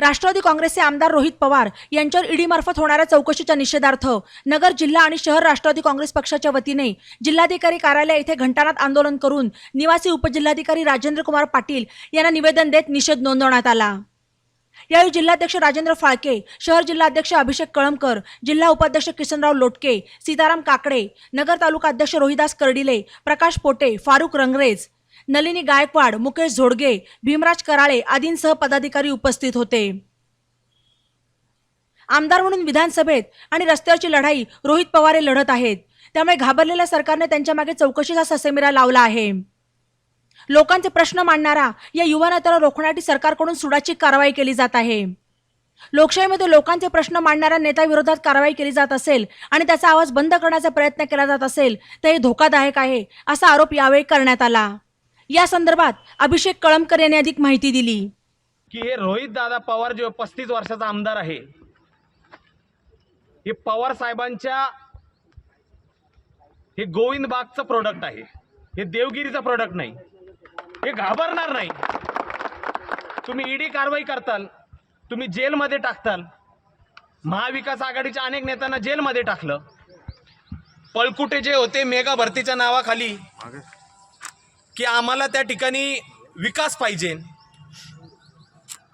राष्ट्रवादी काँग्रेसचे आमदार रोहित पवार यांच्यावर ईडीमार्फत होणाऱ्या चौकशीच्या निषेधार्थ नगर जिल्हा आणि शहर राष्ट्रवादी काँग्रेस पक्षाच्या वतीने जिल्हाधिकारी कार्यालय येथे घंटानाद आंदोलन करून निवासी उपजिल्हाधिकारी राजेंद्र कुमार पाटील यांना निवेदन देत निषेध नोंदवण्यात आला. यावेळी जिल्हाध्यक्ष राजेंद्र फाळके शहर जिल्हाध्यक्ष अभिषेक कळमकर जिल्हा उपाध्यक्ष किसनराव लोटके सीताराम काकडे नगर तालुका अध्यक्ष रोहिदास कर्डिले प्रकाश पोटे फारुख रंगरेज नलिनी गायकवाड मुकेश झोडगे भीमराज कराळे आदींसह पदाधिकारी उपस्थित होते. आमदार म्हणून विधानसभेत आणि रस्त्यावरची लढाई रोहित पवार हे लढत आहेत. त्यामुळे घाबरलेल्या सरकारने त्यांच्या मागे चौकशीचा ससेमिरा लावला आहे. लोकांचे प्रश्न मांडणारा या युवा नेत्याला रोखण्यासाठी सरकारकडून सुडाची कारवाई केली जात आहे. लोकशाहीमध्ये लोकांचे प्रश्न मांडणाऱ्या नेत्याविरोधात कारवाई केली जात असेल आणि त्याचा आवाज बंद करण्याचा प्रयत्न केला जात असेल तर हे धोकादायक आहे असा आरोप यावेळी करण्यात आला. या संदर्भात अभिषेक कळमकर यांनी अधिक माहिती दिली. की हे रोहित दादा पवार जो पस्तीस वर्षाचा आमदार आहे हे पवार साहेबांच्या हे गोविंद बागचं प्रोडक्ट आहे. हे देवगिरीचं प्रोडक्ट नाही. हे घाबरणार नाही. तुम्ही ईडी कारवाई करताल तुम्ही जेलमध्ये टाकताल. महाविकास आघाडीच्या अनेक नेत्यांना जेलमध्ये टाकलं. पळकुटे जे होते मेगा भरतीच्या नावाखाली की आम्हाला त्या ठिकाणी विकास पाहिजे.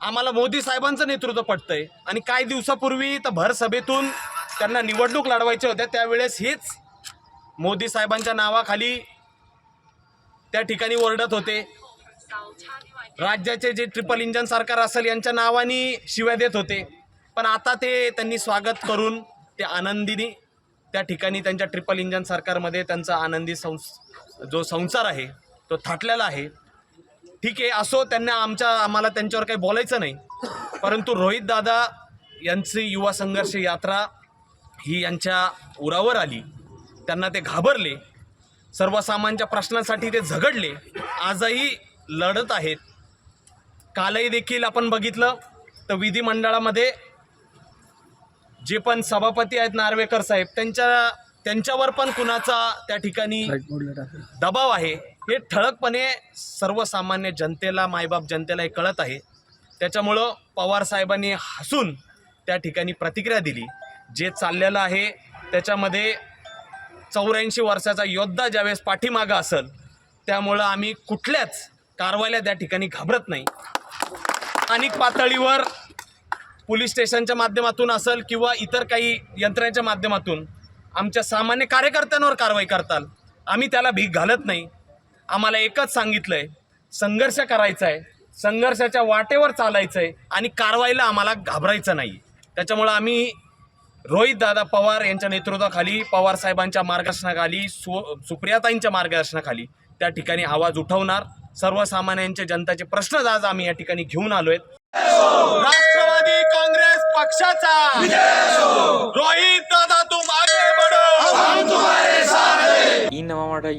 आम्हाला मोदी साहेबांचं नेतृत्व पटतंय. आणि काही दिवसापूर्वी तर भर सभेतून त्यांना निवडणूक लढवायच्या होत्या. त्यावेळेस हेच मोदी साहेबांच्या नावाखाली त्या ठिकाणी ओरडत होते. राज्याचे जे ट्रिपल इंजन सरकार असेल यांच्या नावाने शिव्या देत होते. पण आता ते त्यांनी स्वागत करून ते आनंदीने त्या ठिकाणी त्यांच्या ट्रिपल इंजन सरकारमध्ये त्यांचा आनंदी संस जो संसार आहे तो थाटलेला आहे. ठीक आहे असो त्यांना आमच्या आम्हाला त्यांच्यावर काही बोलायचं नाही. परंतु रोहित दादा यांची युवा संघर्ष यात्रा ही यांच्या उरावर आली. त्यांना ते घाबरले. सर्वसामान्यांच्या प्रश्नांसाठी ते झगडले. आजही लढत आहेत. कालही देखील आपण बघितलं तर विधिमंडळामध्ये जे पण सभापती आहेत नार्वेकर साहेब त्यांच्या त्यांच्यावर पण कुणाचा त्या ठिकाणी दबाव आहे हे ठळकपणे सर्वसामान्य जनतेला मायबाप जनतेला हे कळत आहे. त्याच्यामुळं पवार साहेबांनी हसून त्या ठिकाणी प्रतिक्रिया दिली. जे चाललेलं आहे त्याच्यामध्ये चौऱ्याऐंशी वर्षाचा योद्धा ज्यावेळेस पाठीमागं असेल त्यामुळं आम्ही कुठल्याच कारवाईला त्या ठिकाणी घाबरत नाही. स्थानिक पातळीवर पोलीस स्टेशनच्या माध्यमातून असेल किंवा इतर काही यंत्रणेच्या माध्यमातून आमच्या सामान्य कार्यकर्त्यांवर कारवाई करताल. आम्ही त्याला भीक घालत नाही. आम्हाला एकच सांगितलं आहे संघर्ष करायचा आहे संघर्षाच्या वाटेवर चालायचं आहे आणि कारवाईला आम्हाला घाबरायचं नाही त्याच्यामुळं आम्ही रोहित दादा पवार यांच्या नेतृत्वाखाली पवार साहेबांच्या मार्गदर्शनाखाली सु सुप्रियाताईंच्या मार्गदर्शनाखाली त्या ठिकाणी आवाज उठवणार. सर्वसामान्यांचे जनताचे प्रश्न आज आम्ही या ठिकाणी घेऊन आलो आहेत राष्ट्रवादी काँग्रेस पक्षाचा!